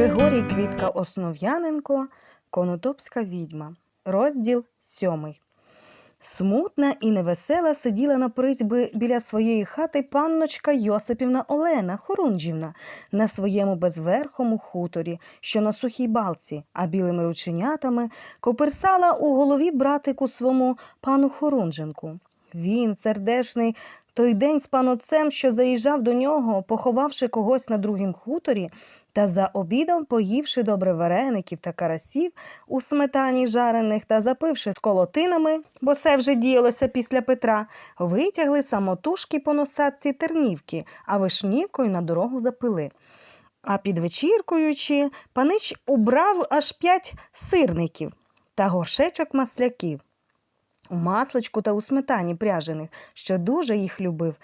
Григорій Квітка Основ'яненко, Конотопська відьма, розділ сьомий. Смутна і невесела сиділа на призьби біля своєї хати панночка Йосипівна Олена Хорунжівна на своєму безверхому хуторі, що на сухій балці, а білими рученятами коперсала у голові братику свому пану Хорунженку. Він, сердешний, той день з панотцем, що заїжджав до нього, поховавши когось на другім хуторі, та за обідом, поївши добре вареників та карасів у сметані жарених та запивши з колотинами, бо це вже діялося після Петра, витягли самотужки по носатці тернівки, а вишнівкою на дорогу запили. А під вечіркуючи, панич убрав аж п'ять сирників та горшечок масляків. У масличку та у сметані пряжених, що дуже їх любив.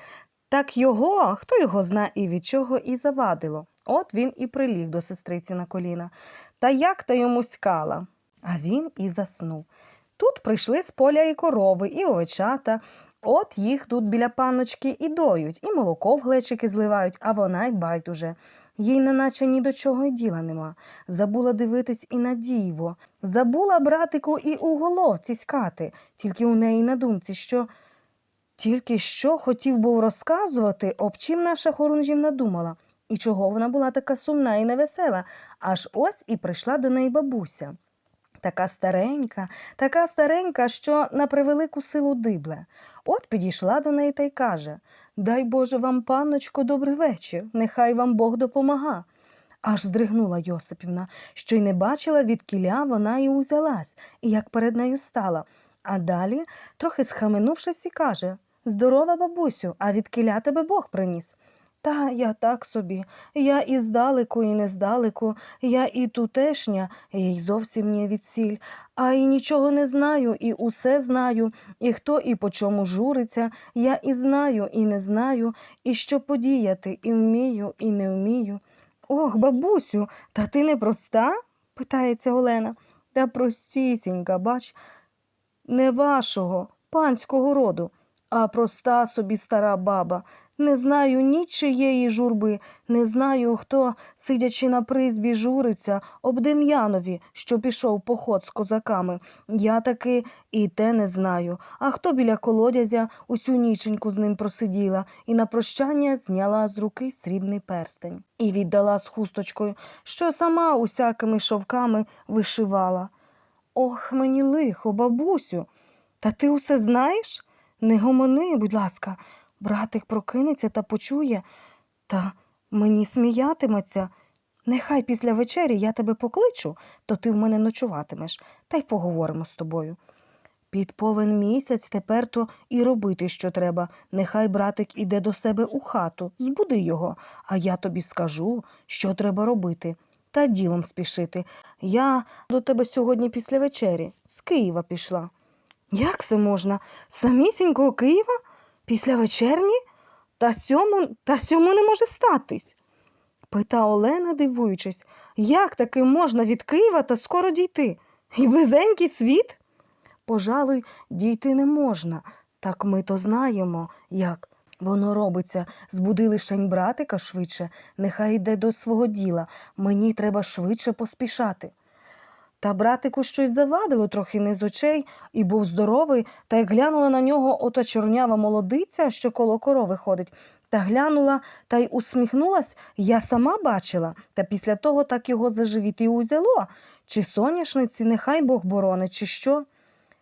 Так його, хто його зна і від чого і завадило. От він і приліг до сестриці на коліна. Та як та йому скала. А він і заснув. Тут прийшли з поля і корови, і овечата. От їх тут біля панночки і доють, і молоко в глечики зливають, а вона й байдуже. Їй неначе ні до чого й діла нема. Забула дивитись і на дійво. Забула, братику, і у головці скати, тільки у неї на думці, що тільки що хотів був розказувати, об чим наша хорунжівна думала, і чого вона була така сумна і невесела, аж ось і прийшла до неї бабуся. Така старенька, така старенька, що на превелику силу дибле. От підійшла до неї та й каже Дай Боже вам, панночко, добрий вечір, нехай вам Бог допомага. Аж здригнула Йосипівна, що й не бачила, від кіля вона й узялась, і як перед нею стала. А далі, трохи схаменувшись, і каже Здорова, бабусю, а від кіля тебе Бог приніс. Та я так собі, я і здалеку, і не здалеку, я і тутешня, я й зовсім не відсіль, а і нічого не знаю, і усе знаю, і хто і по чому журиться, я і знаю, і не знаю, і що подіяти, і вмію, і не вмію. Ох, бабусю, та ти не проста? питається Олена. Та простісінька, бач, не вашого, панського роду, а проста собі стара баба. Не знаю нічиєї журби, не знаю, хто, сидячи на призбі, журиться об Дем'янові, що пішов поход з козаками. Я таки і те не знаю. А хто біля колодязя усю ніченьку з ним просиділа і на прощання зняла з руки срібний перстень і віддала з хусточкою, що сама усякими шовками вишивала. Ох, мені лихо, бабусю. Та ти усе знаєш? Не гомони, будь ласка. Братик прокинеться та почує, та мені сміятиметься. Нехай після вечері я тебе покличу, то ти в мене ночуватимеш, та й поговоримо з тобою. Під повен місяць тепер то і робити, що треба. Нехай братик іде до себе у хату, збуди його, а я тобі скажу, що треба робити. Та ділом спішити. Я до тебе сьогодні після вечері з Києва пішла. Як це можна? Самісінького Києва? Після вечерні? Та сьому, та сьому не може статись. Пита Олена, дивуючись, як таки можна від Києва та скоро дійти? І близенький світ? Пожалуй, дійти не можна. Так ми то знаємо, як. Воно робиться, збуди лишень братика швидше, нехай йде до свого діла. Мені треба швидше поспішати. Та братику щось завадило трохи не з очей і був здоровий, та й глянула на нього ота чорнява молодиця, що коло корови ходить. Та глянула та й усміхнулась, я сама бачила, та після того так його за живіт і узяло. Чи соняшниці, нехай Бог боронить, чи що?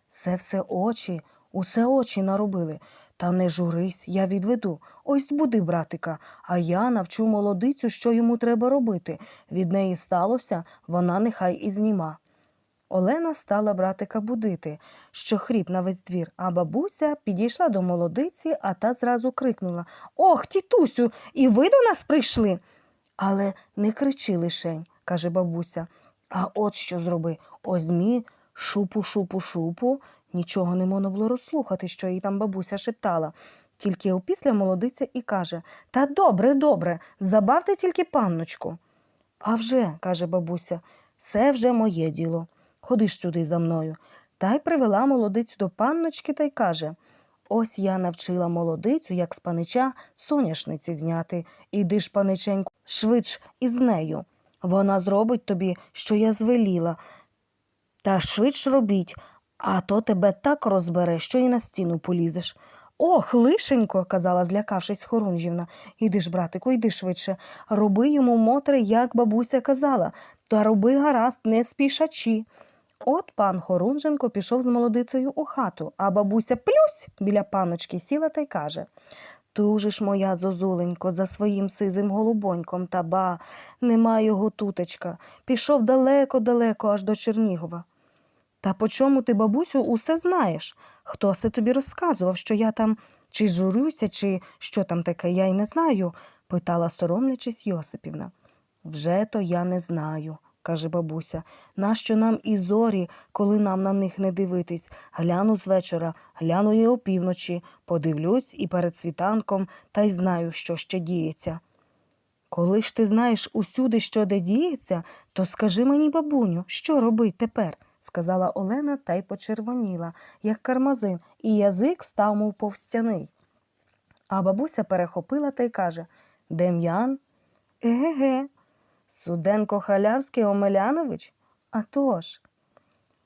Це все очі, усе очі наробили. Та не журись, я відведу. Ось збуди, братика, а я навчу молодицю, що йому треба робити. Від неї сталося, вона нехай і зніма. Олена стала братика будити, що хріп на весь двір, а бабуся підійшла до молодиці, а та зразу крикнула Ох, тітусю, і ви до нас прийшли. Але не кричи лишень, каже бабуся. А от що зроби озмі шупу, шупу, шупу. Нічого не можна було розслухати, що їй там бабуся шептала. Тільки опісля молодиця і каже Та добре, добре, забавте тільки панночку. «А вже», – каже бабуся, це вже моє діло. Ходи ж сюди за мною. Та й привела молодицю до панночки та й каже Ось я навчила молодицю, як з панича соняшниці зняти. Іди ж, паниченьку, швидш із нею. Вона зробить тобі, що я звеліла. Та швидш робіть, а то тебе так розбере, що і на стіну полізеш. Ох, лишенько, казала, злякавшись Хорунжівна. Іди ж, братику, йди швидше. Роби йому мотри, як бабуся казала, та роби гаразд, не спішачи. От пан Хорунженко пішов з молодицею у хату, а бабуся плюсь біля паночки сіла та й каже Тужиш моя зозуленько за своїм сизим голубоньком, та ба, нема його тутечка. Пішов далеко-далеко аж до Чернігова. Та по чому ти, бабусю, усе знаєш? Хто се тобі розказував, що я там чи журюся, чи що там таке, я й не знаю, питала соромлячись Йосипівна. Вже то я не знаю, каже бабуся. Нащо нам і зорі, коли нам на них не дивитись? Гляну з вечора, гляну і опівночі, подивлюсь і перед світанком, та й знаю, що ще діється. Коли ж ти знаєш усюди, що де діється, то скажи мені, бабуню, що робить тепер? сказала Олена та й почервоніла, як кармазин, і язик став мов повстяний. А бабуся перехопила та й каже Дем'ян? Еге-ге. Суденко Халявський Омелянович? А тож.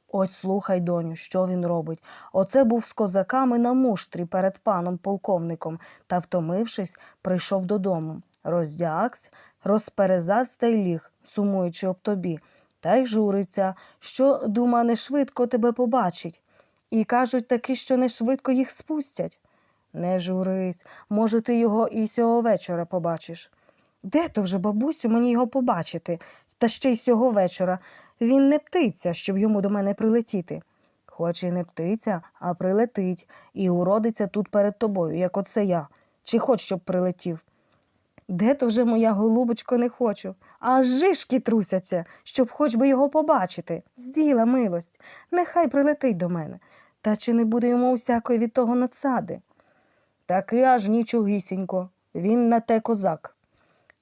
Ось слухай, доню, що він робить. Оце був з козаками на муштрі перед паном полковником та, втомившись, прийшов додому. Роздягся, розперезався та й ліг, сумуючи об тобі, та й журиться, що, дума, не швидко тебе побачить. І кажуть таки, що не швидко їх спустять. Не журись, може, ти його і сього вечора побачиш. Де то вже, бабусю, мені його побачити, та ще й сього вечора. Він не птиця, щоб йому до мене прилетіти. Хоч і не птиця, а прилетить, і уродиться тут перед тобою, як оце я. Чи хоч щоб прилетів? Де то вже моя голубочко не хочу, аж жишки трусяться, щоб хоч би його побачити. Зділа милость, нехай прилетить до мене. Та чи не буде йому усякої від того надсади? Таки аж нічогісінько, він на те козак.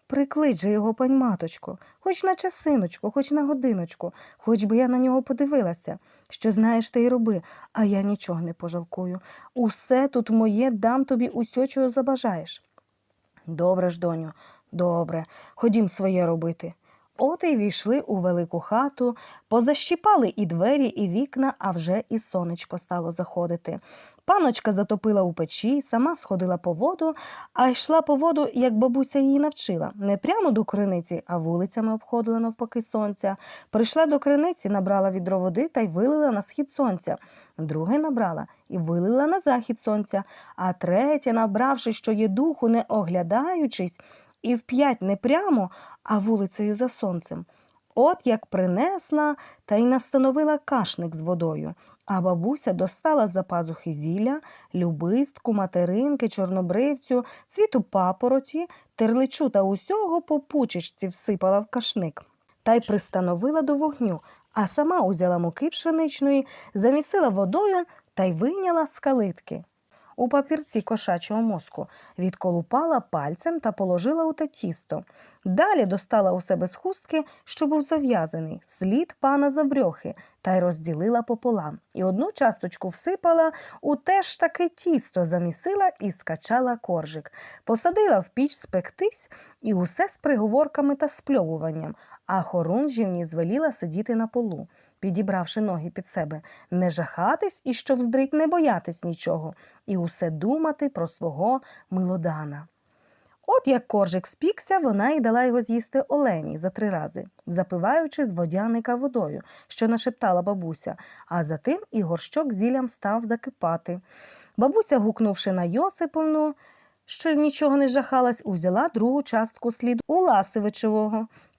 Приклич же його, пань маточко, хоч на часиночку, хоч на годиночку, хоч би я на нього подивилася. Що знаєш, ти й роби, а я нічого не пожалкую. Усе тут моє дам тобі усьо, чого забажаєш. Добре ж, доню, добре, ходім своє робити. От і війшли у велику хату, позащіпали і двері, і вікна, а вже і сонечко стало заходити. Паночка затопила у печі, сама сходила по воду, а йшла по воду, як бабуся її навчила. Не прямо до криниці, а вулицями обходила навпаки сонця. Прийшла до криниці, набрала відро води та й вилила на схід сонця. Друге набрала і вилила на захід сонця, а третє, набравши, що є духу, не оглядаючись, і вп'ять не прямо, а вулицею за сонцем. От як принесла та й настановила кашник з водою, а бабуся достала з-за пазухи зілля, любистку, материнки, чорнобривцю, цвіту папороті, терличу та усього по пучечці всипала в кашник та й пристановила до вогню, а сама узяла муки пшеничної, замісила водою та й вийняла з калитки. У папірці кошачого мозку відколупала пальцем та положила у те тісто. Далі достала у себе з хустки, що був зав'язаний, слід пана забрьохи, та й розділила пополам. І одну часточку всипала у те ж таке тісто, замісила і скачала коржик. Посадила в піч спектись і усе з приговорками та спльовуванням, а хорунжівні звеліла сидіти на полу, підібравши ноги під себе, не жахатись і що вздрить не боятись нічого, і усе думати про свого милодана. От як коржик спікся, вона й дала його з'їсти Олені за три рази, запиваючи з водяника водою, що нашептала бабуся, а затим і горщок зіллям став закипати. Бабуся, гукнувши на Йосиповну, що нічого не жахалась, узяла другу частку сліду у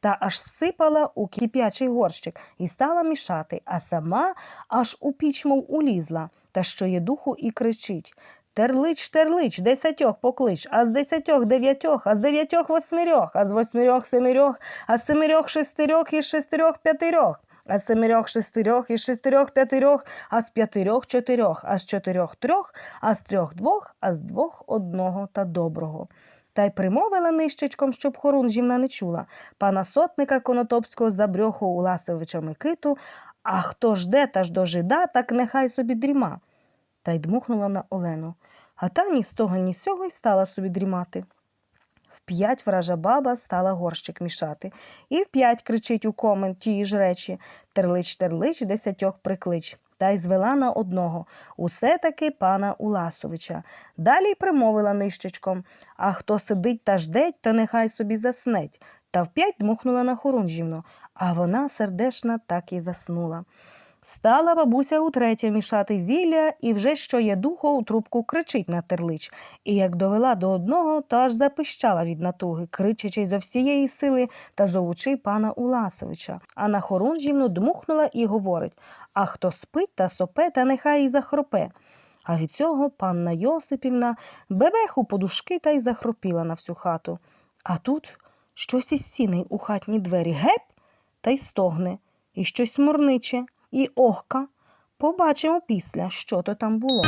та аж всипала у кип'ячий горщик і стала мішати, а сама аж у піч мов улізла, та що є духу і кричить Терлич, терлич, десятьох поклич, а з десятьох дев'ятьох, а з дев'ятьох восьмирьох, а з восьмирьох семирьох, а з семирьох шестирьох і шестирьох п'ятирьох. А з семирьох шестирьох і з шестирьох п'ятирьох, а з п'ятирьох чотирьох, а з чотирьох трьох, а з трьох двох, а з двох одного та доброго. Та й примовила нищечком, щоб хорунжівна не чула, пана сотника Конотопського забрьоху Уласовича Микиту, а хто жде та ж до жида, так нехай собі дріма. Та й дмухнула на Олену, а та ні з того, ні з сього й стала собі дрімати. Вп'ять вража баба стала горщик мішати. І вп'ять кричить у комен тії ж речі. Терлич, терлич, десятьох приклич. Та й звела на одного. Усе таки пана Уласовича. Далі й примовила нищечком. А хто сидить та ждеть, то нехай собі заснеть. Та вп'ять дмухнула на хорунжівну, а вона сердешна так і заснула. Стала бабуся утретє мішати зілля, і вже що є духу у трубку кричить на терлич. І як довела до одного, то аж запищала від натуги, кричачи зо всієї сили та зовучи пана Уласовича. А на хорунжівну дмухнула і говорить А хто спить та сопе, та нехай і захропе. А від цього панна Йосипівна бебеху подушки та й захропіла на всю хату. А тут щось із сіней у хатні двері геп та й стогне, і щось мурниче, і охка. Побачимо після, що то там було.